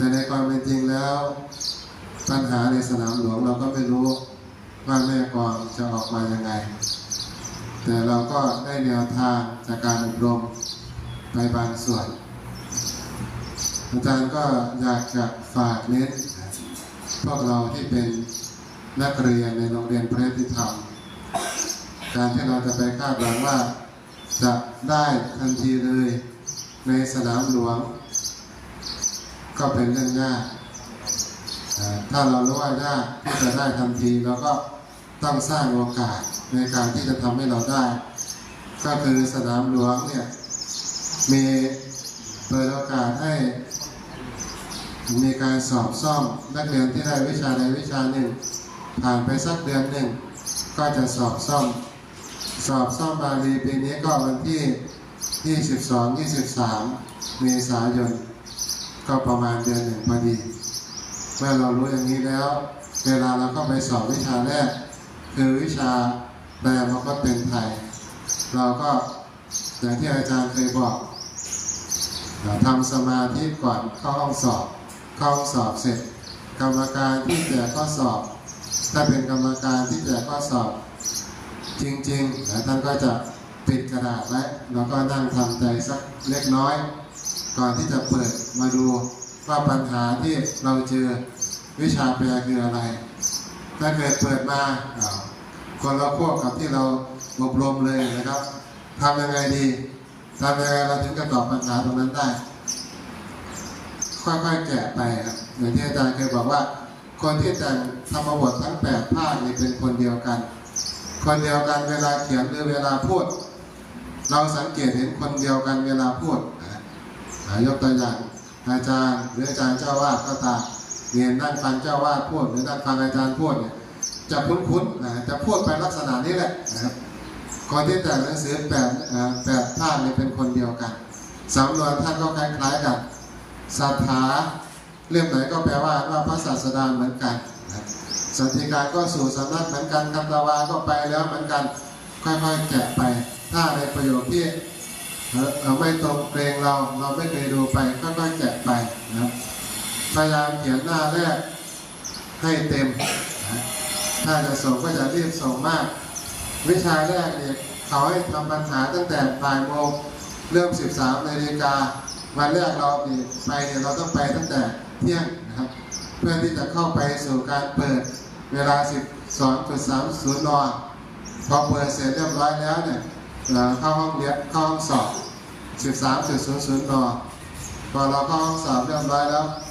แต่ในความเป็นจริงแล้ว ปัญหาในสนามหลวงเราก็ไม่รู้ว่าแม่กองจะออกมายังไง แต่เราก็ได้แนวทางจากการอบรมไปบางส่วน อาจารย์ก็อยากจะฝากเน้นพวกเราที่เป็นนักเรียนในโรงเรียนพระธิธรรม การที่เราจะไปคาดหวังว่าจะได้ทันทีเลยในสนามหลวง ก็เป็นเรื่องยากถ้าเรารู้ว่ายากที่จะได้ทันทีเราก็ต้องสร้างโอกาสในการที่จะทำให้เราได้ ก็คือสนามหลวงเนี่ยมีเปิดโอกาสให้มีการสอบซ่อมนักเรียนที่ได้วิชาใดวิชาหนึ่ง ผ่านไปสักเดือนหนึ่ง ก็จะสอบซ่อม สอบซ่อมบาลีปีนี้ก็วันที่ 22 23 เมษายน ก็ประมาณเดือนหนึ่งพอดี เมื่อเรารู้อย่างนี้แล้ว เวลาเราก็ไปสอบวิชาแรก คือวิชาแปลมันก็เป็นไทย เราก็อย่างที่อาจารย์เคยบอกทำสมาธิก่อนเข้าห้องสอบ เข้าห้องสอบเสร็จ กรรมการที่แจกข้อสอบ ถ้าเป็นกรรมการที่แจกข้อสอบ จริงๆนะท่านก็จะปิดกระดาษไว้แล้วก็นั่งทำใจสักเล็กน้อย ก่อนที่จะเปิดมาดูว่าปัญหาที่เราเจอวิชาแปลคืออะไร ถ้าเกิดเปิดมาคนเราควบกับที่เราอบรมเลยนะครับทำยังไงดีทำยังไงเราถึงจะตอบปัญหาตรงนั้นได้ ค่อยๆแกะไปครับอย่างที่อาจารย์เคยบอกว่า คนที่แต่งธรรมบททั้งแปดภาคนี่เป็นคนเดียวกัน คนเดียวกันเวลาเขียนหรือเวลาพูด เราสังเกตเห็นคนเดียวกันเวลาพูดนะายกตัวอย่างอาจารย์หรืออาจารย์เจ้าวาดก็ตามเรียนนั่งฟังเจ้าวาดพูดหรือนั่งฟังอาจารย์พูดเนี่ยจะคุ้นๆนะจะพูดไปลักษณะนี้แหละนะครับคนที่แต่งหนังสือแปดแปดภาคนี่ยเป็นคนเดียวกันสำนวนท่านก็คล้ายๆกันศรัทธาเรื่องไหนก็แปลว่าว่าพระศาสดาเหมือนกันนะสันติการก็สู่สำนักเหมือนกันคำตาวาก็ไปแล้วเหมือนกันค่อยๆแกะไป ถ้าในประโยคที่ เราไม่ตรงเกรงเราเราไม่เคยดูไปค่อยๆแกะไปนะครับพยายามเขียนหน้าแรกให้เต็ม ถ้าจะส่งก็จะรีบส่งมาก วิชาแรกเนี่ยเขาให้ทำปัญหาตั้งแต่บ่ายโมงเริ่ม 13นาฬิกาวันแรกเราไปเนี่ยเราต้องไปตั้งแต่เที่ยงนะครับ เพื่อที่จะเข้าไปสู่การเปิดเวลา 12.30นพอเปิดเสร็จเรียบร้อยแล้วเนี่ย เอ่อเข้าห้องเรียนเข้าห้องสอบ 13.00นพอเราเข้าห้องสอบเรียบร้อยแล้ว